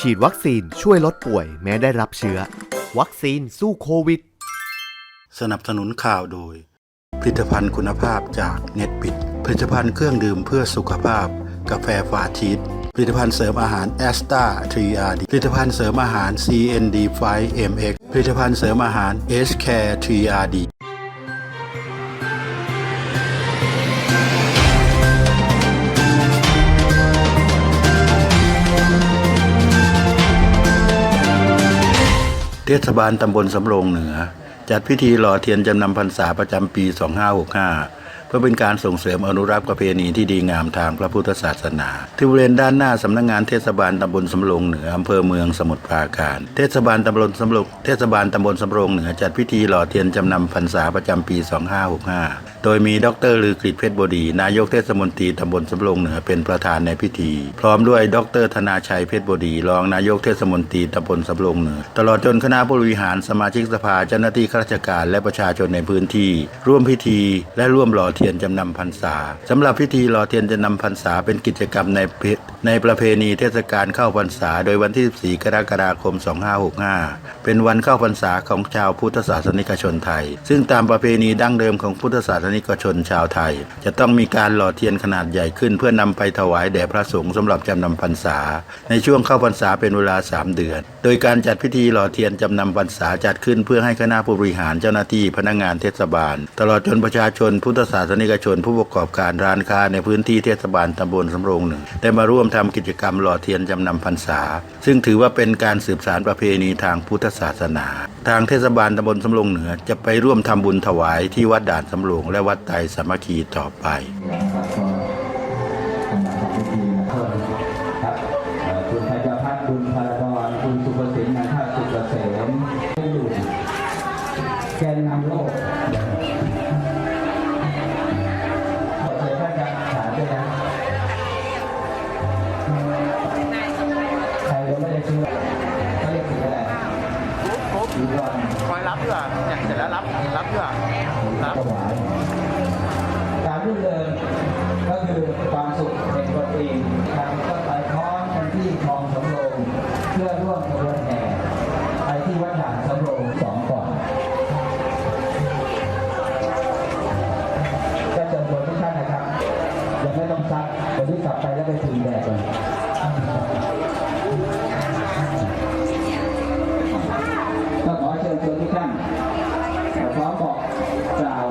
ฉีดวัคซีนช่วยลดป่วยแม้ได้รับเชื้อ วัคซีนสู้โควิด สนับสนุนข่าวโดย ผลิตภัณฑ์คุณภาพจากเน็ตบิด ผลิตภัณฑ์เครื่องดื่มเพื่อสุขภาพ กาแฟฟาชีสผลิตภัณฑ์เสริมอาหารแอสตาทรีอาร์ดผลิตภัณฑ์เสริมอาหาร CND 5 MX ผลิตภัณฑ์เสริมอาหาร S Care 3RD เทศบาลตำบลสำโรงเหนือ จัดพิธีหล่อเทียนจำนำพรรษาประจำปี 2565 เพื่อเป็นการส่งเสริมอนุรักษ์ประเพณีที่ดีงามทางพระพุทธศาสนา ที่บริเวณด้านหน้าสำนักงานเทศบาลตำบลสำโรงเหนืออำเภอเมืองสมุทรปราการ เทศบาลตำบลสำโรงเทศบาลตำบลสำโรงเหนือจัดพิธีหล่อเทียนจำนำพรรษาประจำปี 2565 โดยมีดรลือกฤษเพชรบดี นายกเทศมนตรีตำบลสำโรงเหนือเป็นประธานในพิธี พร้อมด้วยดรธนาชัยเพชรบดี รองนายกเทศมนตรีตำบลสำโรงเหนือ ตลอดจนคณะผู้บริหารสมาชิกสภาเจ้าหน้าที่ข้าราชการและประชาชนในพื้นที่ ร่วมพิธีและร่วมหล่อเทียนจำนำพรรษาสำหรับพิธีหล่อเทียนจำนำพรรษาเป็นกิจกรรมในในประเพณีเทศกาลเข้าพรรษา โดยวันที่14กรกฎาคม 2565 เป็นวันเข้าพรรษาของชาวพุทธศาสนิกชนไทย ซึ่งตามประเพณีดั้งเดิมของพุทธศาสนิกชนชาวไทย จะต้องมีการหล่อเทียนขนาดใหญ่ขึ้น เพื่อนำไปถวายแด่พระสงฆ์สำหรับจำนำพรรษา ในช่วงเข้าพรรษาเป็นเวลา 3 เดือน โดยการจัดพิธีหล่อเทียนจำนำพรรษาจัดขึ้นเพื่อให้คณะผู้บริหารเจ้าหน้าที่พนักงานเทศบาล ตลอดจนประชาชนพุทธศาสนิกชนผู้ประกอบการร้านค้าในพื้นที่เทศบาลตำบลสำโรงหนึ่ง ได้มาร่วมทำกิจกรรมหล่อเทียนจำนำพรรษา ซึ่งถือว่าเป็นการสืบสานประเพณีทางพุทธศาสนา ทางเทศบาลตำบลสำโรงเหนือจะไปร่วมทำบุญถวายที่วัดด่านสำโรงและวัดไตสามัคคีต่อไป คอยรับดีกว่าเนี่ยเสร็จแล้วรับรับดีกว่ารับถวายการรื่นเริงก็คือความสุขเป็นตัวเองการก็ไปพร้อมกันที่คลองสำโรงเพื่อร่วมขบวนแห่ไปที่วัดด่านสำโรงสองก่อนก็เชิญชวนทุกท่านนะครับยังไม่ต้องซักวันนี้กลับไปแล้วไปถึงแดดเลย พร้อมบอกกล่าว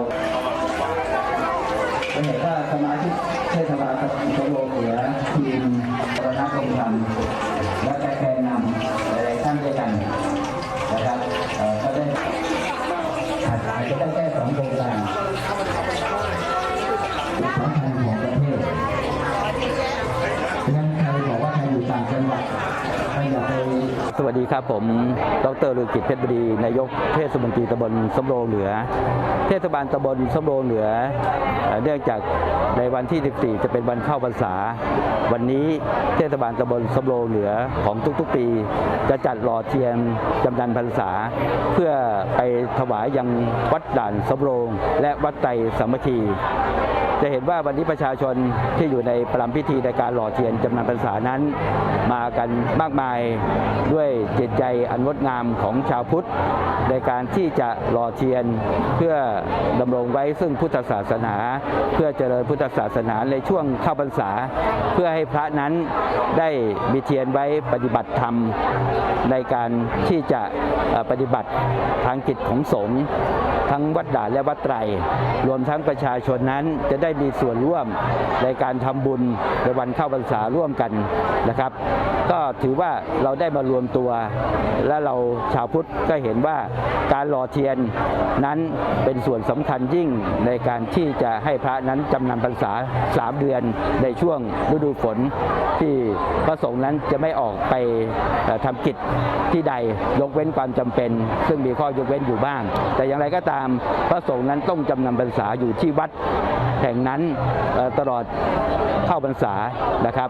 จะเห็นว่าสมาชิกเทศบาลตำบลสำโรงเหนือทีมประธานองค์ธรรม วัสดีครับ ผมดรลือกิจเพชรบดี นายกเทศมนตรีตำบลสำโรงเหนือ เทศบาลตำบลสำโรงเหนือ เนื่องจากในวันที่ 14 จะเป็นวันเข้าพรรษา วันนี้เทศบาลตำบลสำโรงเหนือของทุกๆปี จะจัดหล่อเทียนจำนันพรรษา เพื่อไปถวายยังวัดด่านสำโรงและวัดไตสามัคคี จะเห็นว่าวันนี้ประชาชนที่อยู่ในประลัมพิธีในการหล่อเทียนจำนำพรรษานั้น มากันมากมายด้วยจิตใจอันงดงามของชาวพุทธ ในการที่จะหล่อเทียนเพื่อดำรงไว้ซึ่งพุทธศาสนา เพื่อเจริญพุทธศาสนาในช่วงเข้าพรรษา เพื่อให้พระนั้นได้มีเทียนไว้ปฏิบัติธรรมในการที่จะปฏิบัติทางกิจของสงฆ์ ทั้งวัดด่านและวัดไตร รวมทั้งประชาชนนั้นจะได้มีส่วนร่วมในการทำบุญในวันเข้าพรรษาร่วมกันนะครับ ก็ถือว่าเราได้มารวมตัว และเราชาวพุทธก็เห็นว่าการหล่อเทียนนั้นเป็นส่วนสำคัญยิ่งในการที่จะให้พระนั้นจำนำพรรษาสามเดือนในช่วงฤดูฝนที่พระสงฆ์นั้นจะไม่ออกไปเอ่อทำกิจที่ใดยกเว้นความจำเป็น ซึ่งมีข้อยกเว้นอยู่บ้าง แต่อย่างไรก็ตามพระสงฆ์นั้นต้องจำนำพรรษาอยู่ที่วัด แห่งนั้นตลอดเข้าพรรษานะครับ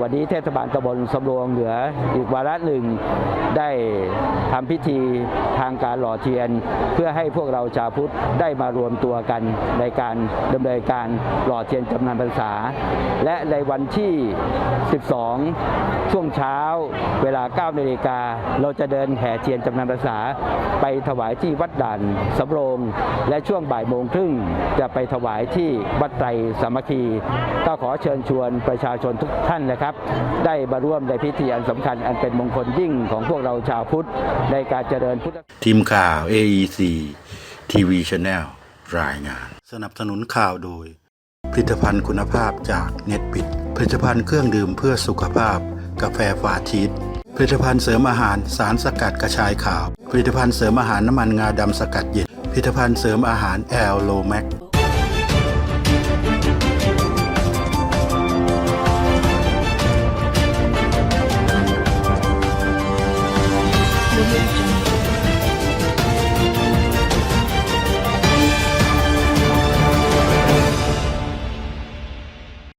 วันนี้เทศบาลตำบลสำโรงเหนืออีกวาระหนึ่งได้ทำพิธีทางการหล่อเทียน เพื่อให้พวกเราชาวพุทธได้มารวมตัวกันในการดำเนินการหล่อเทียนจำนำพรรษา และในวันที่ 12 ช่วงเช้าเวลา 9 นาฬิกา เราจะเดินแห่เทียนจำนำพรรษา ไปถวายที่วัดด่านสำโรง และช่วงบ่ายโมงครึ่งจะไปถวายที่วัดไตรสามัคคี ก็ขอเชิญชวนประชาชนทุกท่านนะครับ ได้มาร่วมในพิธีอันสำคัญอันเป็นมงคลยิ่งของพวกเราชาวพุทธในการเจริญพุทธทีมข่าว AEC TV Channel รายงาน สนับสนุนข่าวโดย ผลิตภัณฑ์คุณภาพจากเน็ตบิด ผลิตภัณฑ์เครื่องดื่มเพื่อสุขภาพ กาแฟฟาชีสผลิตภัณฑ์เสริมอาหารสารสกัดกระชายขาว ผลิตภัณฑ์เสริมอาหารน้ำมันงาดำสกัดเย็น ผลิตภัณฑ์เสริมอาหารแอลโลแมก